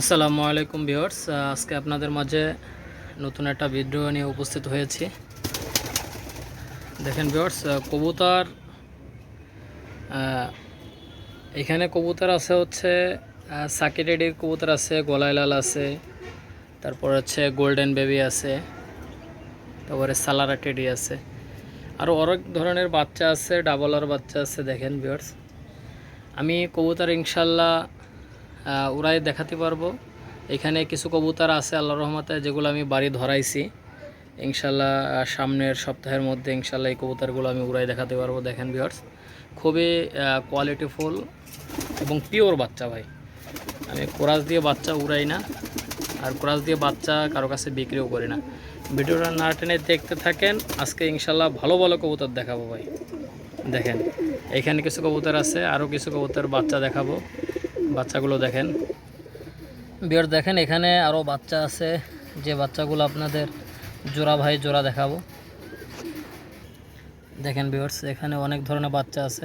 আসসালামু আলাইকুম ভিউয়ার্স আজকে আপনাদের মাঝে নতুন একটা ভিডিও নিয়ে উপস্থিত হয়েছি। দেখেন ভিউয়ার্স কবুতর এখানে কবুতর আছে হচ্ছে সাকিরেডির কবুতর আছে, গোলাইলাল আছে, তারপর হচ্ছে গোল্ডেন বেবি আছে, তারপরে সালারা টেডি আছে। আরও অনেক ধরনের বাচ্চা আছে ডাবলার বাচ্চা আছে, দেখেন ভিউয়ার্স। আমি কবুতর ইনশাল্লাহ উড়াই দেখাতে পারব। এখানে কিছু কবুতর আছে আল্লাহ রহমতে, যেগুলো আমি বাড়ি ধরাইছি। ইনশাল্লাহ সামনের সপ্তাহের মধ্যে ইনশাল্লাহ এই কবুতরগুলো আমি উড়াই দেখাতে পারব। দেখেন ভিওর্স খুবই কোয়ালিটিফুল এবং পিওর বাচ্চা ভাই। আমি কোরাস দিয়ে বাচ্চা উড়াই না, আর কোরাস দিয়ে বাচ্চা কারও কাছে বিক্রিও করি না। ভিডিওটা না টেনে দেখতে থাকেন, আজকে ইনশাল্লাহ ভালো ভালো কবুতর দেখাবো ভাই। দেখেন, এখানে কিছু কবুতর আছে, আরও কিছু কবুতর বাচ্চা দেখাবো। বাচ্চাগুলো দেখেন। বিয়ার দেখেন, এখানে আরও বাচ্চা আছে। যে বাচ্চাগুলো আপনাদের জোড়া ভাই জোড়া দেখাবো। দেখেন বিয়ার্স এখানে অনেক ধরনের বাচ্চা আছে।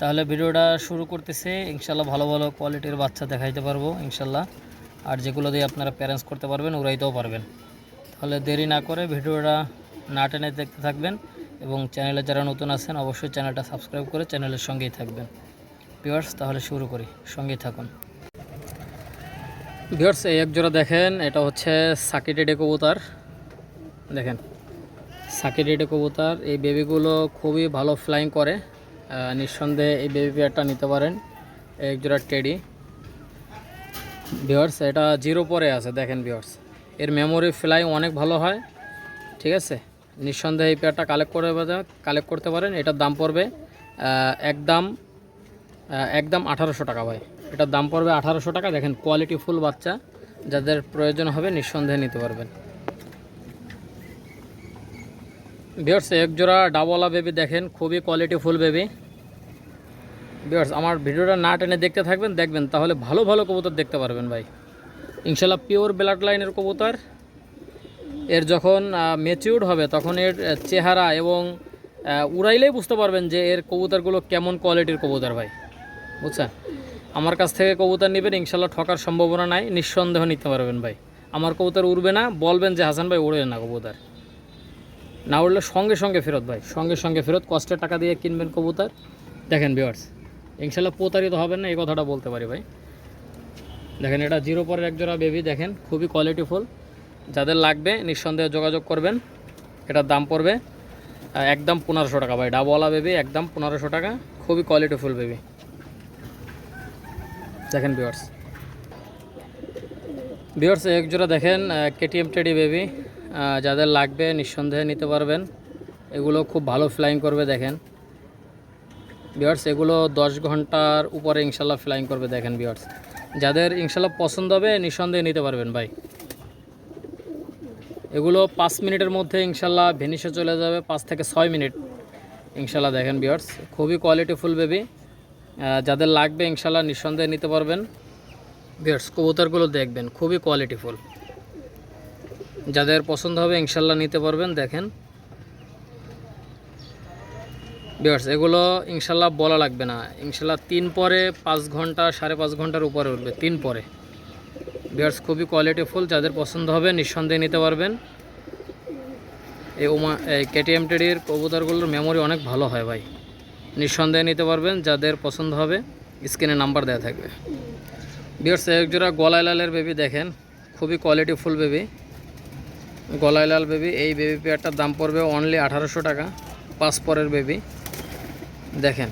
তাহলে ভিডিওটা শুরু করতেছে। ইনশাল্লাহ ভালো ভালো কোয়ালিটির বাচ্চা দেখাইতে পারব ইনশাল্লাহ আর যেগুলো দিয়ে আপনারা প্যারেন্টস করতে পারবেন উড়াইতেও পারবেন। তাহলে দেরি না করে ভিডিওটা না টেনে দেখতে থাকবেন এবং চ্যানেলে যারা নতুন আছেন, অবশ্যই চ্যানেলটা সাবস্ক্রাইব করে চ্যানেলের সঙ্গেই থাকবেন। ভিউয়ার্স তাহলে শুরু করি। সঙ্গেই থাকুন। ভিউয়ার্স এই এক জোড়া দেখেন, এটা হচ্ছে সাকিটেডে কবুতর। দেখেন সাকিটেডে কবুতর, এই বেবিগুলো খুবই ভালো ফ্লাইং করে। নিঃসন্দেহে এই বেবি পেয়ারটা নিতে পারেন, এই এক জোড়া টেডি ভিউয়ার্স এটা জিরো পরে আছে, দেখেন ভিউয়ার্স এর মেমোরি ফ্লাই অনেক ভালো হয়, ঠিক আছে? নিঃসন্দেহে এই পেয়ারটা কালেক্ট করে কালেক্ট করতে পারেন, এটার দাম পড়বে একদম একদম আঠারোশো টাকা ভাই। এটার দাম পড়বে আঠারোশো টাকা। দেখেন কোয়ালিটি ফুল বাচ্চা। যাদের প্রয়োজন হবে নিঃসন্দেহে নিতে পারবেন। বিয়ার্স এক জোড়া ডাবলা বেবি দেখেন, খুবই কোয়ালিটি ফুল বেবি বিয়ার্স আমার ভিডিওটা না টেনে দেখতে থাকবেন, দেখবেন। তাহলে ভালো ভালো কবুতর দেখতে পারবেন ভাই। ইনশাল্লাহ পিওর ব্লাড লাইনের কবুতর। এর যখন মেচিউর্ড হবে, তখন এর চেহারা এবং উড়াইলেই বুঝতে পারবেন যে এর কবুতরগুলো কেমন কোয়ালিটির কবুতর ভাই। বুঝছেন? আমার কাছ থেকে কবুতর নেবেন, ইনশাল্লাহ ঠকার সম্ভাবনা নাই। নিঃসন্দেহ নিতে পারবেন ভাই। আমার কবুতর উড়বে না, বলবেন যে, হাসান ভাই উড়বে না কবুতর। না উড়লে সঙ্গে সঙ্গে ফেরত ভাই, সঙ্গে সঙ্গে ফেরত কষ্টের টাকা দিয়ে কিনবেন কবুতর। দেখেন বিয়ার্স ইনশাল্লাহ প্রতারিত হবেন না, এই কথাটা বলতে পারি ভাই। দেখেন, এটা জিরো পরের একজোড়া বেবি দেখেন, খুবই কোয়ালিটিফুল যাদের লাগবে, নিঃসন্দেহে যোগাযোগ করবেন। এটার দাম পড়বে একদম পনেরোশো টাকা ভাই ডাবওয়ালা বেবি একদম পনেরোশো টাকা, খুবই কোয়ালিটিফুল বেবি দেখেন বিওর্স বিয়ার্স এক জোড়া দেখেন কেটিএম টেডি বেবি যাদের লাগবে নিঃসন্দেহে নিতে পারবেন। এগুলো খুব ভালো ফ্লাইং করবে, দেখেন। বিয়ার্স এগুলো দশ ঘণ্টার উপরে ইনশাল্লাহ ফ্লাইং করবে, দেখেন বিয়ার্স যাদের ইনশাল্লাহ পছন্দ হবে, নিঃসন্দেহে নিতে পারবেন, ভাই। এগুলো পাঁচ মিনিটের মধ্যে ইনশাল্লাহ ভেনিসে চলে যাবে, পাঁচ থেকে ছয় মিনিট। ইনশাল্লাহ দেখেন বিয়ার্স খুবই কোয়ালিটিফুল বেবি যাদের লাগবে ইনশাল্লাহ নিঃসন্দেহে নিতে পারবেন। বিয়ার্স কবুতরগুলো দেখবেন, খুবই কোয়ালিটিফুল যাদের পছন্দ হবে ইনশাল্লাহ নিতে পারবেন, দেখেন। বিয়ার্স এগুলো ইনশাল্লাহ বলা লাগবে না। ইনশাল্লাহ তিন পরে পাঁচ ঘণ্টা, সাড়ে পাঁচ ঘণ্টার উপরে উঠবে, তিন পরে। বিয়ার্স খুবই কোয়ালিটিফুল যাদের পছন্দ হবে, নিঃসন্দেহে নিতে পারবেন। এই ওমা, এই কেটিএম টেডির কবুতরগুলোর মেমোরি অনেক ভালো হয় ভাই। নিঃসন্দেহে নিতে পারবেন, যাদের পছন্দ হবে, স্ক্রিনে নাম্বার দেওয়া থাকবে। বিয়ার্স এক জোড়া গলায় লালের বেবি দেখেন, খুবই কোয়ালিটিফুল বেবি গলায় লাল বেবি এই বেবি পেয়ারটার দাম পড়বে অনলি আঠারোশো টাকা, পাঁচ পরের বেবি দেখেন।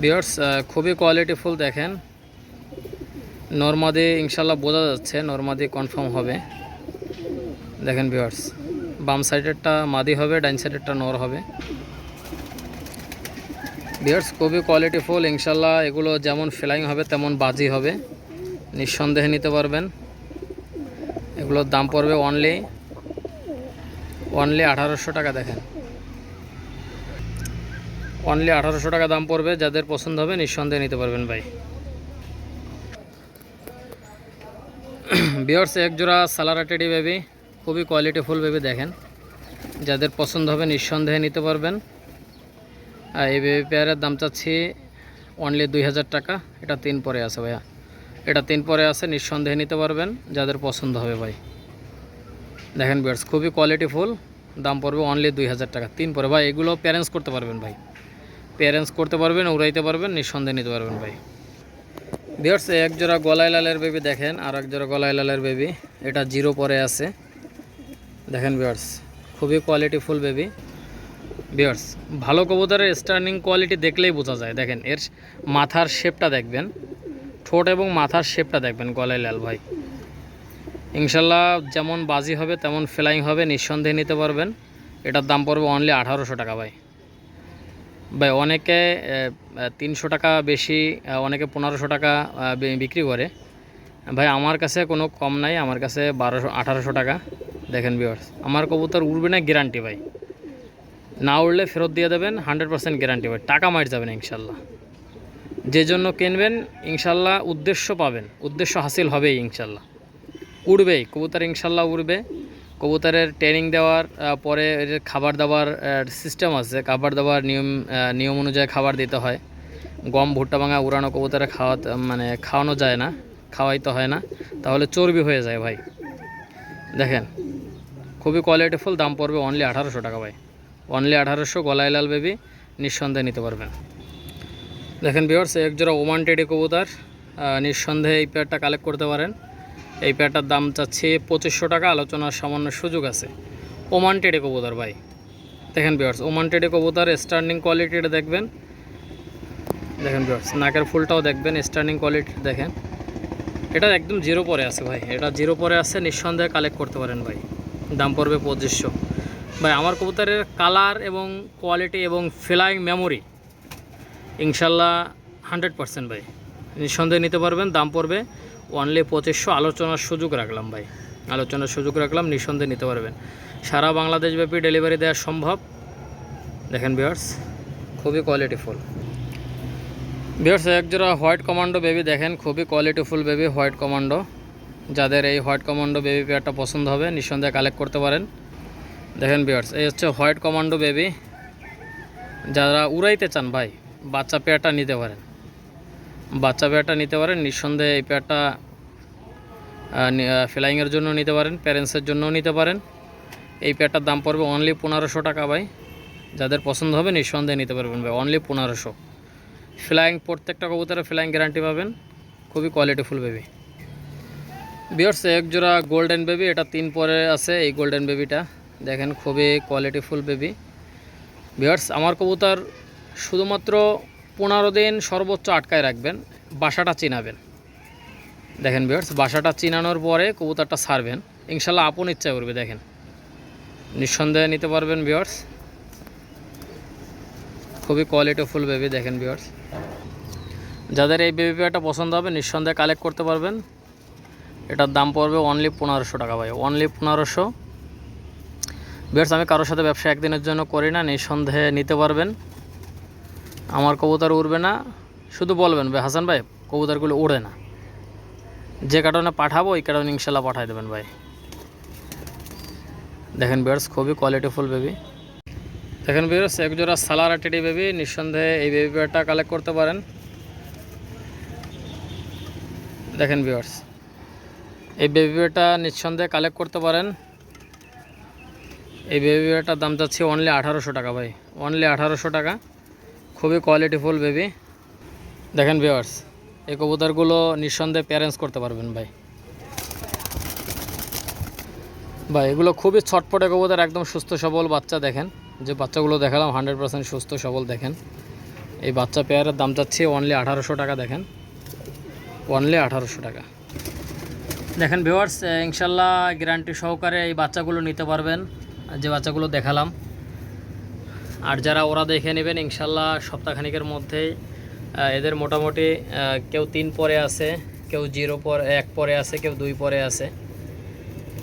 বিয়ার্স খুবই কোয়ালিটিফুল দেখেন। নর্মাদি ইনশাল্লাহ বোঝা যাচ্ছে নর্মাদি কনফার্ম হবে। দেখেন বিয়ার্স বাম সাইডেরটা মাদি হবে ডাইন সাইডেরটা নর হবে। বিয়ার্স খুবই কোয়ালিটি ফুল ইনশাল্লাহ এগুলো যেমন ফ্লাইং হবে, তেমন বাজি হবে। নিঃসন্দেহে নিতে পারবেন। এগুলোর দাম পড়বে অনলি অনলি আঠারোশো টাকা, দেখেন। অনলি আঠারোশো টাকা দাম পড়বে, যাদের পছন্দ হবে নিঃসন্দেহে নিতে পারবেন ভাই। বিয়ার্স এক জোড়া সালারা টেডি বেবি খুবই কোয়ালিটিফুল বেবি দেখেন। যাদের পছন্দ হবে নিঃসন্দেহে নিতে পারবেন। আর এই বেবি পেয়ারের দাম চাচ্ছি অনলি দুই হাজার টাকা। এটা তিন পরে আছে ভাইয়া। এটা তিন পরে আছে, নিঃসন্দেহে নিতে পারবেন। যাদের পছন্দ হবে ভাই। দেখেন বিয়ার্স খুবই কোয়ালিটিফুল দাম পড়বে অনলি দুই হাজার টাকা। তিন পরে। ভাই, এগুলো প্যারেন্টস করতে পারবেন ভাই। প্যারেন্টস করতে পারবেন, উড়াইতে পারবেন, নিঃসন্দেহে নিতে পারবেন ভাই। বিয়ার্স এক জোড়া গলায় লালের বেবি দেখেন, আর এক জোড়া গলায় লালের বেবি এটা জিরো পরে আছে। দেখেন বিয়ার্স খুবই কোয়ালিটিফুল বেবি বিয়ার্স ভালো কবুতরের স্টার্নিং কোয়ালিটি দেখলেই বোঝা যায়। দেখেন, এর মাথার শেপটা দেখবেন, ঠোঁট এবং মাথার শেপটা দেখবেন গলায় লাল ভাই। ইনশাল্লাহ যেমন বাজি হবে, তেমন ফ্লাইং হবে, নিঃসন্দেহে নিতে পারবেন। এটার দাম পড়বে অনলি আঠারোশো টাকা ভাই। ভাই, অনেকে তিনশো টাকা বেশি অনেকে পনেরোশো টাকা বিক্রি করে। ভাই, আমার কাছে কোনো কম নাই, আমার কাছে বারোশো, আঠারোশো টাকা। দেখেন বিয়ার্স আমার কবুতর উড়বে না গ্যারান্টি ভাই। না উড়লে ফেরত দিয়ে দেবেন হান্ড্রেড পার্সেন্ট গ্যারান্টি ভাই। টাকা মার যাবেন ইনশাল্লাহ। যে জন্য কিনবেন, ইনশাল্লাহ উদ্দেশ্য পাবেন। উদ্দেশ্য হাসিল হবেই, ইনশাল্লাহ। উড়বেই, কবুতর ইনশাল্লাহ উড়বে। কবুতরের ট্রেনিং দেওয়ার পরে খাবার দাবার সিস্টেম আছে। খাবার দাবার নিয়ম নিয়ম অনুযায়ী খাবার দিতে হয়। গম, ভুট্টা ভাঙা, উড়ানো কবুতরে খাওয়াতে মানে খাওয়ানো যায় না, খাওয়াইতে হয় না। তাহলে চর্বি হয়ে যায় ভাই। দেখেন, খুবই কোয়ালিটিফুল দাম পড়বে অনলি আঠারোশো টাকা ভাই। অনলি আঠারোশো, গলায় লাল বেবি নিঃসন্দেহে নিতে পারবেন। দেখেন বিয়ার্স এক জোড়া ওমান টেডি কবুতর নিঃসন্দেহে এই পেয়ারটা কালেক্ট করতে পারেন। এই পেয়ারটার দাম চাচ্ছে পঁচিশশো টাকা, আলোচনার সামান্য সুযোগ আছে। ওমান টেডি কবুতর ভাই। দেখেন বিয়ার্স ওমান টেডি কবুতর স্টার্নিং কোয়ালিটিটা দেখবেন। দেখেন বিয়ার্স নাকের ফুলটাও দেখবেন স্টার্নিং কোয়ালিটি দেখেন। এটা একদম জিরো পরে আছে ভাই। এটা জিরো পরে আছে, নিঃসন্দেহে কালেক্ট করতে পারেন ভাই। দাম পড়বে পঁচিশশো। ভাই, আমার কবুতরের কালার এবং কোয়ালিটি এবং ফ্লাইং মেমোরি ইনশাল্লাহ হান্ড্রেড পার্সেন্ট ভাই। নিঃসন্দেহে নিতে পারবেন, দাম পড়বে অনলি পঁচিশশো। আলোচনার সুযোগ রাখলাম ভাই। আলোচনার সুযোগ রাখলাম, নিঃসন্দেহে নিতে পারবেন। সারা বাংলাদেশব্যাপী ডেলিভারি দেওয়া সম্ভব। দেখেন বিয়ার্স খুবই কোয়ালিটিফুল বিয়ার্স একজোড়া হোয়াইট কমান্ডো বেবি দেখেন, খুবই কোয়ালিটিফুল বেবি, হোয়াইট কমান্ডো। যাদের এই হোয়াইট কমান্ডো বেবি পেয়ারটা পছন্দ হবে, নিঃসন্দেহে কালেক্ট করতে পারেন। দেখেন বিয়ার্স এই হচ্ছে হোয়াইট কমান্ডো বেবি। যারা উড়াইতে চান ভাই, বাচ্চা পেয়ারটা নিতে পারেন। বাচ্চা পেয়ারটা নিতে পারেন, নিঃসন্দেহে এই পেয়ারটা ফ্লাইংয়ের জন্য নিতে পারেন, প্যারেন্টসের জন্যও নিতে পারেন। এই পেয়ারটার দাম পড়বে অনলি পনেরোশো টাকা ভাই। যাদের পছন্দ হবে, নিঃসন্দেহে নিতে পারবেন ভাই অনলি পনেরোশো। ফ্লাইং, প্রত্যেকটা কবুতরে ফ্লাইং গ্যারান্টি পাবেন। খুবই কোয়ালিটিফুল বেবি বিয়ার্স এক জোড়া গোল্ডেন বেবি এটা তিন পরে আছে এই গোল্ডেন বেবিটা দেখেন, খুবই কোয়ালিটিফুল বেবি বিয়ার্স আমার কবুতর শুধুমাত্র পনেরো দিন সর্বোচ্চ আটকায় রাখবেন, বাসাটা চিনাবেন। দেখেন বিয়ার্স বাসাটা চিনানোর পরে কবুতরটা ছাড়বেন। ইনশাল্লাহ আপন ইচ্ছা করবে দেখেন। নিঃসন্দেহে নিতে পারবেন বিয়ার্স খুবই কোয়ালিটিফুল বেবি দেখেন বিয়ার্স যাদের এই বেবি পেয়ারটা পছন্দ হবে, নিঃসন্দেহে কালেক্ট করতে পারবেন। এটার দাম পড়বে অনলি পনেরোশো টাকা ভাই অনলি পনেরোশো। বিয়ার্স আমি কারোর সাথে ব্যবসা একদিনের জন্য করি না, নিঃসন্দেহে নিতে পারবেন। আমার কবুতর উড়বে না, শুধু বলবেন, ভাই, হাসান ভাই, কবুতরগুলো উড়ে না। যে কারণে পাঠাবো, ওই কারণে ইনশাল্লাহ পাঠাই দেবেন ভাই। দেখেন বিয়ার্স খুবই কোয়ালিটিফুল বেবি দেখেন বিয়ার্স একজোড়া সালার টেডি বেবি নিঃসন্দেহে এই বেবি পেয়ারটা কালেক্ট করতে পারেন। দেখেন বিয়ার্স এই বেবি পেয়ারটা নিঃসন্দেহে কালেক্ট করতে পারেন। এই বেবি পেয়ারটার দাম যাচ্ছে অনলি আঠারোশো টাকা ভাই অনলি আঠারোশো টাকা। খুবই কোয়ালিটিফুল বেবি দেখেন ভিওয়ার্স এই কবুতরগুলো নিঃসন্দেহে প্যারেন্টস করতে পারবেন ভাই। ভাই, এগুলো খুবই ছটপটে কবুতর, একদম সুস্থ সবল বাচ্চা দেখেন। যে বাচ্চাগুলো দেখালাম হান্ড্রেড পার্সেন্ট সুস্থ সবল দেখেন। এই বাচ্চা পেয়ারের দাম চাচ্ছি অনলি আঠারোশো টাকা দেখেন। অনলি আঠারোশো টাকা। দেখেন ভিওয়ার্স ইনশাল্লাহ গ্যারান্টি সহকারে এই বাচ্চাগুলো নিতে পারবেন। যে বাচ্চাগুলো দেখালাম। আর যারা ওরা দেখে নেবেন, ইনশাল্লাহ সপ্তাহখানিকের মধ্যেই এদের মোটামুটি কেউ তিন পরে আছে, কেউ জিরো পরে, এক পরে আছে, কেউ দুই পরে আছে,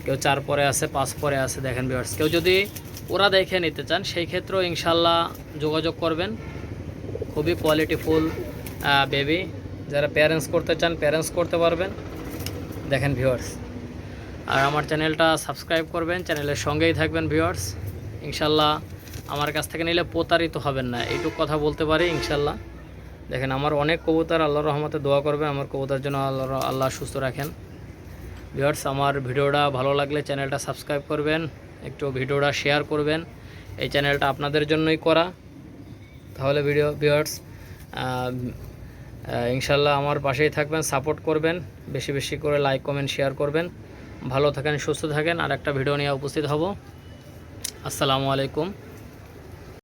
কেউ চার পরে আছে, পাঁচ পরে আছে, দেখেন ভিউয়ার্স কেউ যদি ওরা দেখে নিতে চান, সেই ক্ষেত্রেও ইনশাল্লাহ যোগাযোগ করবেন। খুবই কোয়ালিটিফুল বেবি যারা প্যারেন্টস করতে চান প্যারেন্টস করতে পারবেন। দেখেন ভিউয়ার্স আর আমার চ্যানেলটা সাবস্ক্রাইব করবেন চ্যানেলের সঙ্গেই থাকবেন ভিউয়ার্স ইনশাল্লাহ আমার কাছ থেকে নিলে প্রতারিত হবেন না, এইটুকু কথা বলতে পারি ইনশাল্লাহ। দেখেন আমার অনেক কবুতর, আল্লাহর রহমতে দোয়া করবে আমার কবুতর জন্য আল্লাহ আল্লাহ সুস্থ রাখেন। ভিউয়ার্স আমার ভিডিওটা ভালো লাগলে চ্যানেলটা সাবস্ক্রাইব করবেন, একটু ভিডিওটা শেয়ার করবেন। এই চ্যানেলটা আপনাদের জন্যই করা। তাহলে ভিডিও ভিউয়ার্স ইনশাল্লাহ আমার পাশেই থাকবেন সাপোর্ট করবেন, বেশি বেশি করে লাইক কমেন্ট শেয়ার করবেন। ভালো থাকেন, সুস্থ থাকেন, আর একটা ভিডিও নিয়ে উপস্থিত হব। আসসালামু আলাইকুম।